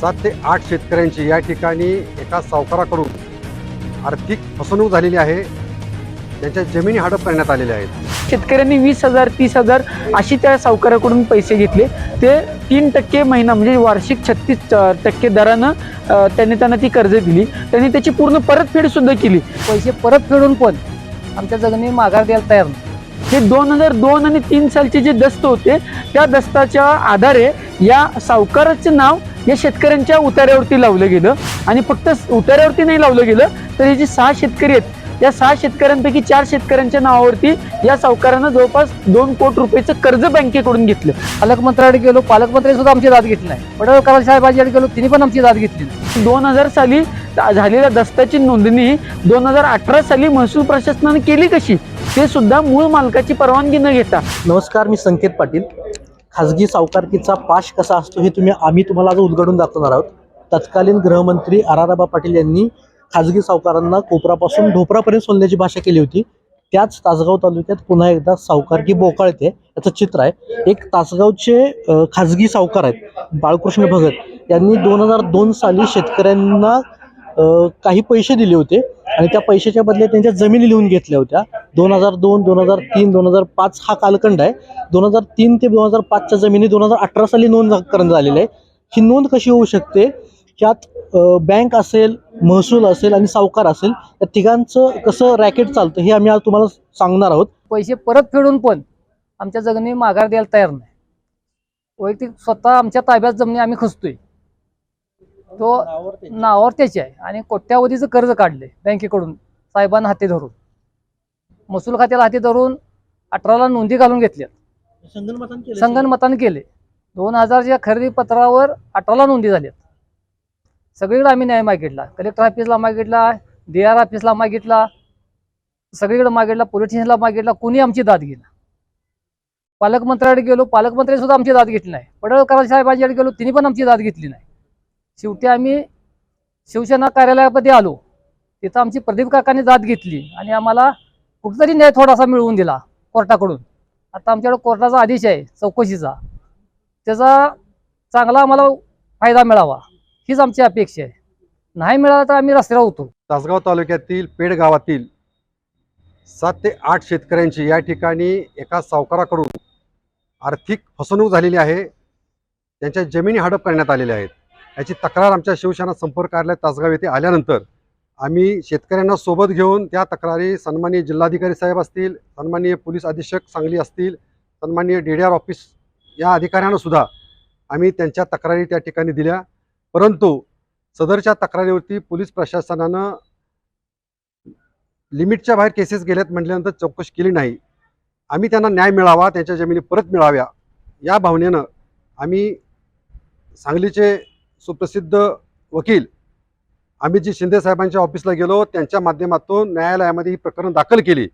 सात ते आठ शेतकऱ्यांची या ठिकाणी एका सावकाराकडून आर्थिक फसवणूक झालेली आहे. त्यांच्या जमिनी हडप करण्यात आलेल्या आहेत. शेतकऱ्यांनी वीस हजार तीस हजार अशी त्या सावकाराकडून पैसे घेतले. ते तीन टक्के महिना म्हणजे वार्षिक छत्तीस टक्के दरानं त्यांनी त्यांना ती कर्ज दिली. त्यांनी त्याची पूर्ण परतफेड सुद्धा केली. पैसे परत फेडून पण आमच्या जगणी माघार द्यायला तयार नाही. हे दोन हजार दोन आणि तीन सालचे जे दस्त होते त्या दस्ताच्या आधारे या सावकाराचं नाव या शेतकऱ्यांच्या उतार्यावरती लावलं गेलं आणि फक्त उतार्यावरती नाही लावलं गेलं तर हे जे सहा शेतकरी आहेत या सहा शेतकऱ्यांपैकी चार शेतकऱ्यांच्या नावावरती या सावकारानं जवळपास दोन कोटी रुपयाचं कर्ज बँकेकडून घेतलं. पालकमंत्र्याकडे गेलो पालकमंत्री सुद्धा आमची दाद घेतली नाही. पडळकर साहेबांच्याकडे गेलो तिने पण आमची दाद घेतली नाही. दोन हजार साली झालेल्या दस्ताची नोंदणी दोन हजार अठरा साली महसूल प्रशासनाने केली कशी? ते सुद्धा मूळ मालकाची परवानगी न घेता. नमस्कार मी संकेत पाटील. खाजगी सावकारकीचा पाश कसा असतो हे तुम्ही आम्ही तुम्हाला आज उलगडून दाखवणार आहोत. तत्कालीन गृहमंत्री आराराबा पाटील यांनी खाजगी सावकारांना कोपरापासून ढोपरापर्यंत सोलण्याची भाषा केली होती. त्याच तासगाव तालुक्यात पुन्हा एकदा सावकारकी बोकाळते याचं चित्र आहे. एक तासगावचे खाजगी सावकार आहेत बाळकृष्ण भगत. यांनी दोन हजार दोन साली शेतकऱ्यांना काही पैसे दिले होते आणि त्या पैशाच्या बदल्यात त्यांच्या जमिनी लिहून घेतल्या होत्या. दोन हजार दोन दोन हजार तीन दोन हजार पाच हा कालखंड आहे. दोन हजार तीन ते दोन हजार पाचच्या जमिनी दोन हजार अठरा साली नोंद करण्यात झालेली आहे. ही नोंद कशी होऊ शकते? त्यात बँक असेल महसूल असेल आणि सावकार असेल या तिघांचं कसं रॅकेट चालतं हे आम्ही आज तुम्हाला सांगणार आहोत. पैसे परत फेडून पण आमच्या जगणी माघार द्यायला तयार नाही. वैयक्तिक स्वतः आमच्या ताब्यात जमिनी आम्ही खचतोय तो नावावर त्याची. आहे. आणि कोट्यावधीचं कर्ज काढले बँकेकडून साहेबांना हाती धरून. महसूल खात्याला हाती धरून अठराला नोंदी घालून घेतल्या संगणमतानं केलं संगणमताने केले दोन हजारच्या खरेदी पत्रावर अठराला नोंदी झाल्यात. सगळीकडे आम्ही न्याय मागितला. कलेक्टर ऑफिसला मागितला डी आर ऑफिसला मागितला सगळीकडे मागितला पोलीस स्टेशनला मागितला कोणी आमची दाद घेईना. पालकमंत्र्याकडे गेलो पालकमंत्री सुद्धा आमची दाद घेतली नाही. पडळकर साहेबांच्याकडे गेलो तिने पण आमची दाद घेतली नाही. शेवटी आम्ही शिवसेना कार्यालयामध्ये आलो. तिथं आमची प्रदीप काकांनी जात घेतली आणि आम्हाला कुठेतरी न्याय थोडासा मिळवून दिला कोर्टाकडून. आता आमच्याकडे कोर्टाचा आदेश आहे चौकशीचा. त्याचा चांगला आम्हाला फायदा मिळावा हीच आमची अपेक्षा आहे. नाही मिळाला तर आम्ही रस्त्यावर होतो तासगाव तालुक्यातील पेड गावातील सात ते आठ शेतकऱ्यांची या ठिकाणी एका सावकाराकडून आर्थिक फसवणूक झालेली आहे. त्यांच्या जमिनी हडप करण्यात आलेल्या आहेत. याची तक्रार आमच्या शिवसेना संपर्क कार्यालय तासगाव येथे आल्यानंतर आम्ही शेतकऱ्यांना सोबत घेऊन त्या तक्रारी सन्माननीय जिल्हाधिकारी साहेब असतील सन्माननीय पोलीस अधीक्षक सांगली असतील सन्माननीय डी डी आर ऑफिस या अधिकाऱ्यांना सुद्धा आम्ही त्यांच्या तक्रारी त्या ठिकाणी दिल्या. परंतु सदरच्या तक्रारीवरती पोलीस प्रशासनानं लिमिटच्या बाहेर केसेस गेल्यात म्हटल्यानंतर चौकशी केली नाही. आम्ही त्यांना न्याय मिळावा त्यांच्या जमिनी परत मिळाव्या या भावनेनं आम्ही सांगलीचे सुप्रसिद्ध वकील अमितजी शिंदे साहेबांच्या ऑफिसला गेलो. त्यांच्या माध्यमातून न्यायालयामध्ये ही प्रकरण दाखल केली.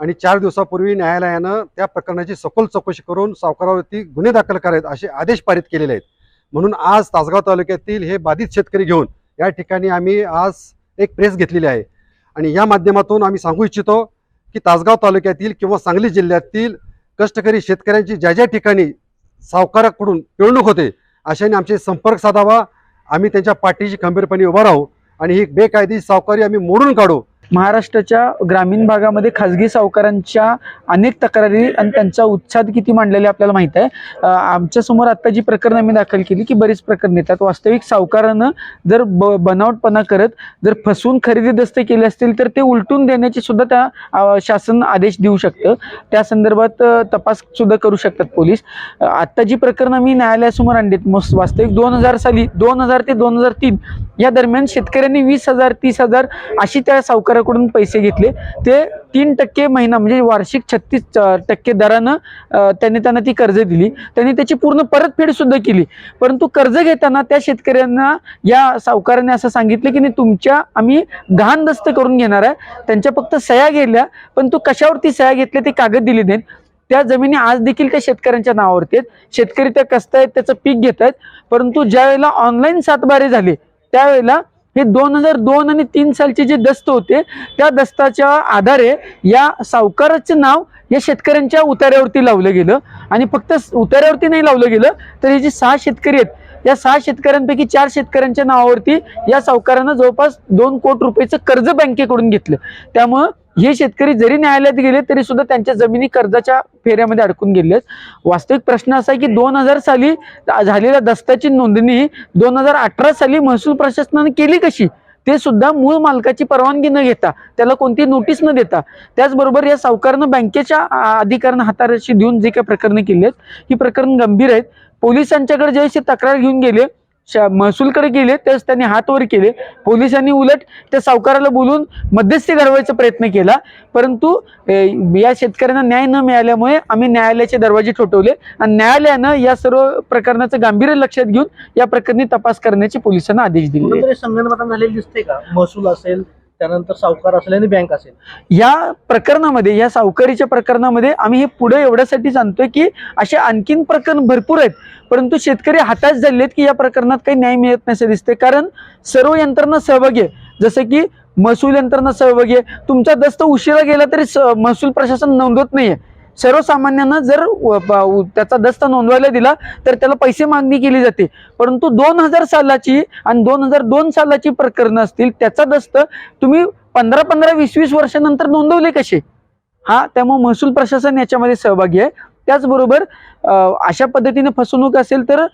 आणि चार दिवसापूर्वी न्यायालयानं त्या प्रकरणाची सखोल चौकशी करून सावकारावरती गुन्हे दाखल करावेत असे आदेश पारित केलेले आहेत. म्हणून आज तासगाव तालुक्यातील हे बाधित शेतकरी घेऊन या ठिकाणी आम्ही आज एक प्रेस घेतलेली आहे. आणि या माध्यमातून आम्ही सांगू इच्छितो की तासगाव तालुक्यातील किंवा सांगली जिल्ह्यातील कष्टकरी शेतकऱ्यांची ज्या ज्या ठिकाणी सावकाराकडून पिळवणूक होते अशाने आमचे संपर्क साधावा. आम्ही त्यांच्या पाठीशी खंबीरपणे उभा राहू आणि ही बेकायदी सावकारी आम्ही मोडून काढू. महाराष्ट्राच्या ग्रामीण भागामध्ये खाजगी सावकारांच्या अनेक तक्रारी आणि त्यांचा उच्छाद किती मांडलेले आपल्याला माहीत आहे. आमच्यासमोर आत्ता जी प्रकरणं आम्ही दाखल केली की बरीच प्रकरण येतात. वास्तविक सावकारानं जर ब बनावटपणा करत जर फसवून खरेदी दस्त केले असतील तर ते उलटून देण्याची सुद्धा त्या शासन आदेश देऊ शकतं. त्या संदर्भात तपास सुद्धा करू शकतात पोलीस. आत्ता जी प्रकरणं मी न्यायालयासमोर आणलीत मग वास्तविक दोन हजार साली दोन हजार ते दोन हजार तीन या दरम्यान शेतकऱ्यांनी वीस हजार तीस हजार अशी त्या सावकार शेतकऱ्याकडून पैसे घेतले. ते तीन टक्के महिना म्हणजे वार्षिक छत्तीस टक्के दरानं त्यांनी त्यांना ती कर्ज दिली. त्यांनी त्याची पूर्ण परतफेड सुद्धा केली. परंतु कर्ज घेताना त्या शेतकऱ्यांना या सावकाराने असं सांगितलं की नाही तुमच्या आम्ही गहाण दस्त करून घेणार आहे. त्यांच्या फक्त सह्या गेल्या पण तू कशावरती सह्या घेतल्या ते कागद दिले नाहीत. त्या जमिनी आज देखील त्या शेतकऱ्यांच्या नावावरती आहेत. शेतकरी त्या कसतायत त्याचं पीक घेत आहेत. परंतु ज्या वेळेला ऑनलाईन सातबारे झाले त्यावेळेला हे दोन हजार दोन आणि तीन सालचे जे दस्त होते त्या दस्ताच्या आधारे या सावकाराचं नाव या शेतकऱ्यांच्या उतार्यावरती लावलं गेलं. आणि फक्त उतार्यावरती नाही लावलं गेलं तर हे जे सहा शेतकरी आहेत या सहा शेतकऱ्यांपैकी चार शेतकऱ्यांच्या नावावरती या सावकारानं जवळपास दोन कोटी रुपयाचं कर्ज बँकेकडून घेतलं. त्यामुळं हे शेतकरी जरी न्यायालयात गेले तरी सुद्धा त्यांच्या जमिनी कर्जाच्या फेऱ्यामध्ये अडकून गेले वास्तविक प्रश्न असा आहे की दोन हजार साली झालेल्या दस्ताची नोंदणी दोन हजार अठरा साली महसूल प्रशासनाने केली कशी? ते सुद्धा मूळ मालकाची परवानगी न घेता त्याला कोणती नोटीस न देता. त्याचबरोबर या सावकारानं बँकेच्या आ, अधिकाऱ्यांना हाताशी देऊन जे काही प्रकरणं केली आहेत ही प्रकरण गंभीर आहेत. पोलिसांच्याकडे ज्यावेळेस तक्रार घेऊन गेले महसूलकडे गेले तेच त्यांनी हात वर केले. पोलिसांनी उलट त्या सावकाराला बोलून मध्यस्थी घडवायचा प्रयत्न केला. परंतु या शेतकऱ्यांना न्याय न मिळाल्यामुळे आम्ही न्यायालयाचे दरवाजे ठोठवले आणि न्यायालयानं या सर्व प्रकरणाचं गांभीर्य लक्षात घेऊन या प्रकरणी तपास करण्याचे पोलिसांना आदेश दिले. कुठेतरी झालेली दिसते का? महसूल असेल त्यानंतर सावकार असेल आणि बँक असेल. या प्रकरणामध्ये या सावकारीच्या प्रकरणामध्ये आम्ही हे पुढे एवढ्यासाठी सांगतोय की असे आणखीन प्रकरण भरपूर आहेत परंतु शेतकरी हताश झालेत आहेत की या प्रकरणात काही न्याय मिळत नसे दिसते कारण सर्व यंत्रणा सहभागी आहे. जसं की महसूल यंत्रणा सहभागी आहे. तुमचा दस्त उशिरा गेला तरी स- महसूल प्रशासन नोंदवत नाहीये. सर्वसामान्यांना जर त्याचा दस्त नोंदवायला दिला तर त्याला पैसे मागणी केली जाते. परंतु दोन हजार सालाची आणि दोन हजार दोन सालाची प्रकरणं असतील त्याचा दस्त तुम्ही पंधरा पंधरा वीस वीस वर्षानंतर नोंदवले कसे? हा त्यामुळे महसूल प्रशासन याच्यामध्ये सहभागी आहे. त्याचबरोबर अशा पद्धतीने फसवणूक असेल तर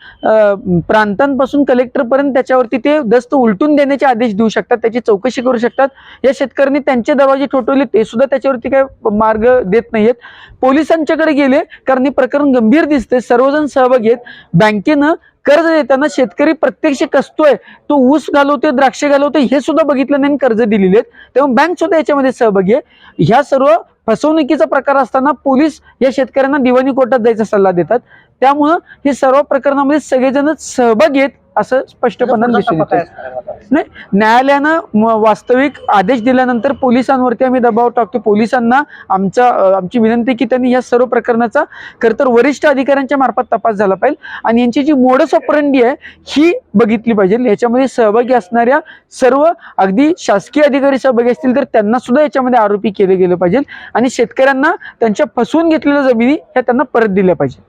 प्रांतांपासून कलेक्टरपर्यंत त्याच्यावरती ते दस्त उलटून देण्याचे आदेश देऊ शकतात त्याची चौकशी करू शकतात. या शेतकऱ्यांनी त्यांचे दरवाजे ठोठवले ते सुद्धा त्याच्यावरती काय मार्ग देत नाहीयेत. पोलिसांच्याकडे गेले कारण हे प्रकरण गंभीर दिसते सर्वजण सहभागी आहेत. बँकेनं कर्ज देताना शेतकरी प्रत्यक्ष कसतोय तो ऊस घालवतोय द्राक्ष घालवतोय हे सुद्धा बघितलं नाही आणि कर्ज दिलेले आहेत. तेव्हा बँक सुद्धा याच्यामध्ये सहभागी आहे. ह्या सर्व फसवणुकीचा प्रकार असताना पोलीस या शेतकऱ्यांना दिवाणी कोर्टात जायचा सल्ला देतात. त्यामुळं हे सर्व प्रकरणामध्ये सगळेजण सहभागी आहेत असं स्पष्टपणे दिसून येतं नाही न्यायालयानं वास्तविक आदेश दिल्यानंतर पोलिसांवरती आम्ही दबाव टाकतो. पोलिसांना आमचा आमची विनंती की त्यांनी या सर्व प्रकरणाचा खरं तर वरिष्ठ अधिकाऱ्यांच्या मार्फत तपास झाला पाहिजे आणि यांची जी मोडस ऑपरंडी आहे ही बघितली पाहिजे. याच्यामध्ये सहभागी असणाऱ्या सर्व अगदी शासकीय अधिकारी सहभागी असतील तर त्यांना सुद्धा याच्यामध्ये आरोपी केले गेले पाहिजे आणि शेतकऱ्यांना त्यांच्या फसवून घेतलेल्या जमिनी ह्या त्यांना परत दिल्या पाहिजेत.